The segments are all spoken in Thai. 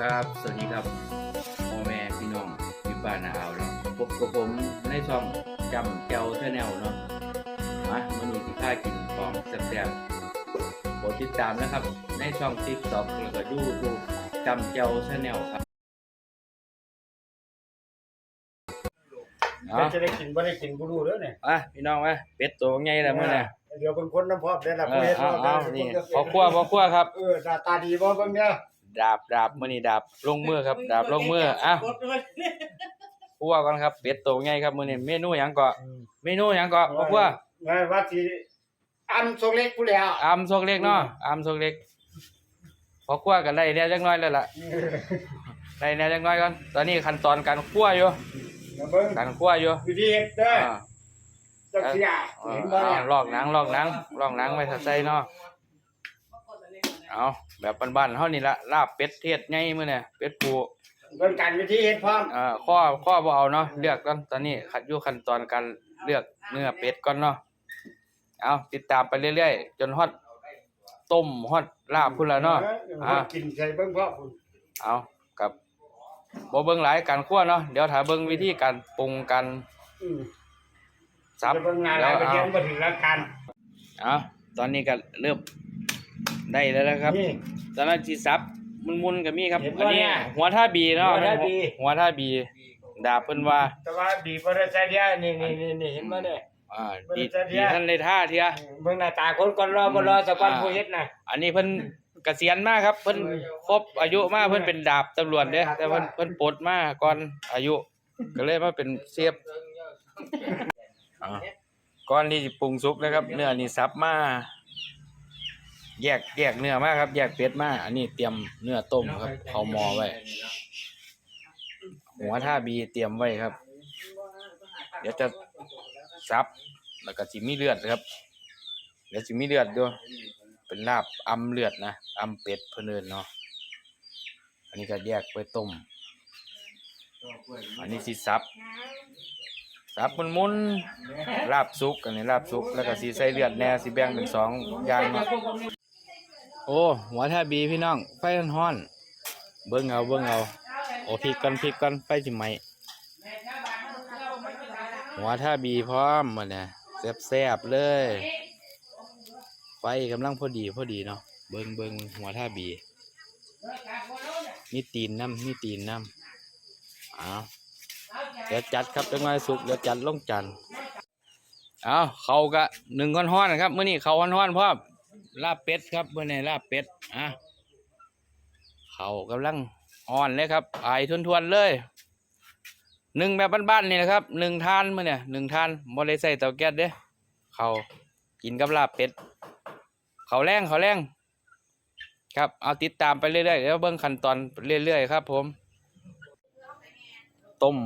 ครับ สวัสดีครับพ่อแม่พี่น้องอยู่บ้านนาเอาวเนาะพบกับผมในช่องจำเจ้าเทแนลเนาะมาวันนี้ที่ข้ากินของแซ่บๆโปรดติดตามนะครับ ในช่องติ๊กต็อกแล้วก็ยูทูบจำเจ้าเทแนลครับเอาจะได้กินบ่ได้กินบ่รู้เด้อเนี่ยอะพี่น้องมาเป็ดตัวใหญ่แล้วมื้อนี้เดี๋ยวเป็นคนน้ำพอกได้ล่ะเอผู้อเฮ็ดเอาบ่เอานี่พอครัวพอครัวครับเออหน้าตาดีบ่เบิ่งเนี่ย ดาบดาบมื้อนี้ดาบลงมือครับ ดาบลงมืออะครัวก่อนครับเป็ดตัวใหญ่ครับมื้อนี้เมนูหยังก็เมนูหยังก็พอครัวไงว่าสิอันทรงเล็กผู้แล้วอามโซกเล็กเนาะอามโซกเล็กพอครัวกันได้แหน่จักหน่อยแล้วล่ะได้แหน่จักหน่อยก่อนตอนนี้ขั้นตอนการคั่วอยู่เดี๋ยวเบิ่งการคั่วอยู่วิธีเฮ็ดเด้ออ่าจักเสียอ่าเห็นบ่อ่าเนี่ยลอกหนังลอกหนังลอกหนังไว้ถ้าใส่เนาะ เอาแบบบ้านๆเฮานี่ละลาบเป็ดเทศใหญ่มื้อนี้เป็ดปูเบิ่งการวิธีเฮ็ดพร้อมอ่าข้อข้อบ่เอาเนาะเลือกก่อนตอนนี้ขัดอยู่ขั้นตอนการเลือกเนื้อเป็ดก่อนเนาะเอาติดตามไปเรื่อยๆ จนฮอดต้มฮอดลาบพุ่นละเนาะเออ่าอกินใส่เบิ่งพร้อมพุ่นเอากับบ่เบิ่งหลายการคั่วเนาะเดี๋ยวถ้าเบิ่งวิธีการปรุงการอืมสับจะเบิ่งงานหลายไปเดี๋เฮ็ยวดบ่ถึงหลักการเอาเอาตอนนี้ก็เริ่ม ได้แล้วนะครับนี่ตอนนั้นสิสับมุนๆก็มีครับเห็นบ่อันนี้เนี่ยหัวท่าบีเนาะหัวท่าบี หัวท่าบีดาบเพิ่นว่า แต่ว่าบีบ่ได้ใส่เดียวนี่นี่นี่นี่เห็นบ่เนี่ย อ่าหัวดีท่าบีดีท่านได้ท่าเทีย เบิ่งหน้าตาคนก่อนรอบ่รอสักวันผู้เฮ็ดน่ะ อันนี้เพิ่นเกษียณมาครับ เพิ่นครบอายุมาเพิ่นเป็นดาบตำรวจเด้แต่เพิ่นเพิ่นปลดมาก่อนอายุ ก็เลยมาเป็นเสียบอ่าก่อนที่จะปรุงสุกนะครับ เนื้อนี่สับมา แยกแยกเนื้อมาครับ แยกเป็ดมาอันนี้เตรียมเนื้อต้มครับเอาหม้อไว้ หัวท่าบีเตรียมไว้ครับ เดี๋ยวจะสับแล้วก็สิมีเลือดครับ เดี๋ยวสิมีเลือดด้วยเป็นลาบอำเลือดนะอำเป็ดเพิ่นเอิ้นเนาะอันนี้ก็แยกไปต้ม อันนี้สิสับสับมันมุนๆลาบสุกอันนี้ลาบสุกแล้วก็สิใส่เลือดแหน่สิแบ่งเป็นสองอย่างเนาะ โอ้หัวท่าบีพี่น้อง ไฟร้อนเบิ่งเอาเบิ่งเอาโอ้พริกกันพริกกันไฟสิไหมหัวท่าบีพร้อมมาเนี่ยแซ่บๆเลย ไฟกำลังพอดีพอดีเนาะเบิ้งเบิ้งหัวท่าบีมีตีนน้ำมีตีนน้ำเอาวเดี๋ยวจัดครับจังไงสุกเดี๋ยวจัดลงจานเอาเขากะหนึ่งก้อนห้อนนะครับเมื่อนี้เขาห้อนห้อนๆพร้อม ลาบเป็ดครับเมื่อนี้ลาบเป็ดอะเขากำลังอ่อนเลยครับไอทวนๆเลยหนึ่งแบบบ้านๆนี่นะครับหนึ่งทานเมื่อเนี่ยหนึ่งทานบ่ได้ใส่เตาแก๊สเด้เขากินกับลาบเป็ดเขาแรงเขาแรงครับเอาติดตามไปเรื่อยๆแล้วเบิ้งขั้นตอนเรื่อยๆครับ ผมต้ม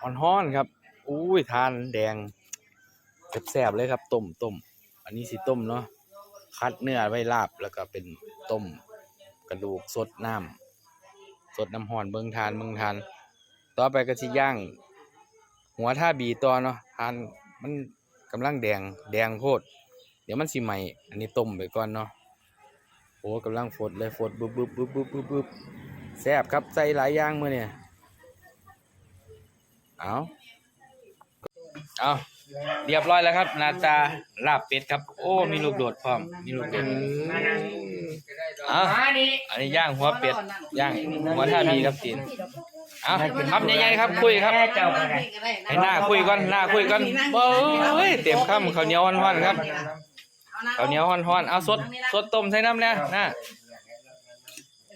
ฮ้อนๆครับอุ้ยทานแดงแซ่บๆเลยครับต้มต้มอันนี้สิต้มเนาะ คัดเนื้อไว้ลาบแล้วก็เป็นต้มกระดูกสดน้ำสดน้ำห่อนเบิงทานเบิงทาน ต่อไปก็สิย่าง หัวท่าบีต่อเนาะทานมันกำลังแดงแดงโคตรเดี๋ยวมันสิใหม่อันนี้ต้มไปก่อนเนาะโอ้กำลังฟดเลยฟดบึบบึบบึบบึบบึบบึบแซ่บครับใส่หลายอย่างมื้อเนี่ยเอาเอา เรียบร้อยแล้วครับหนาตาลาบเป็ดครับ โอ้ มีลูกโดดพร้อม มีลูกโดดเอามานี่อันนี้ย่างหัวเป็ดย่างหัวท่ามีครับตีนเอาคำใหญ่ๆครับคุยครับแม่เจ้าก็ได้ให้หน้าคุยก่อนหน้าคุยก่อนเบ้ยเต็มคำข้าวเหนียวฮ้อนๆครับข้าวเหนียวฮ้อนๆเอาสดสดต้มใส่น้ำเนี่ยนะ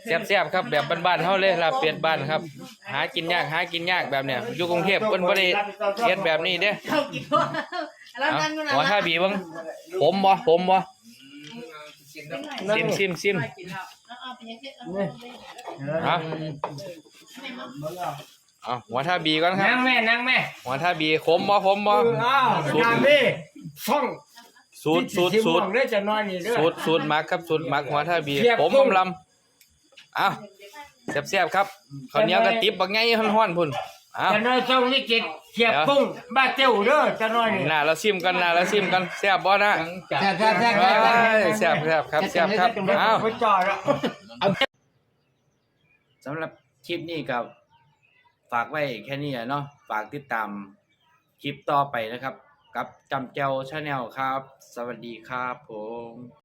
แซ่บๆครับแบบบ้านๆเฮาเลยลาบเป็ดบ้านครับ หากินยากหากินยากแบบเนี้ยอยู่กรุงเทพเพิ่นบ่ได้เฮ็ดแบบนี้เด้เอาหัวท่าบีเบิ่งผมบ่ผมบ่ซิมซิมซิมเอาเอาหัวท่าบีก่อนครับ นั่งแม่นั่งแม่หัวท่าบีขมบ่ขมบ่อ้าวงานนี่ช่องสูตรสูตรสูตรเด้อจะน้อยนี่เด้อสูตรสูตรหมักครับสูตรหมักหัวท่าบีเทียบผมพุ่งอำลำอ้าว แซ่บๆครับข้าวเหนียวกระติบบักไงฮ้อนๆพุ่นอ้าวจะน้อยช่องวิจิตรเทียบปุ้งบ้าเจ้าเด้อจะน้อยนี่หน้าเราซิมกันหน้าเราซิมกันแซ่บบ่นะแซ่บแซ่บแซ่บเอ้ยแซ่บแซ่บครับแซ่บครับอ้าวไปจ่อแล้วสำหรับคลิปนี้กับฝากไว้แค่นี้อะเนาะฝากติดตามคลิปต่อไปนะครับ กับจำเจ้าชาแนลครับ สวัสดีครับผม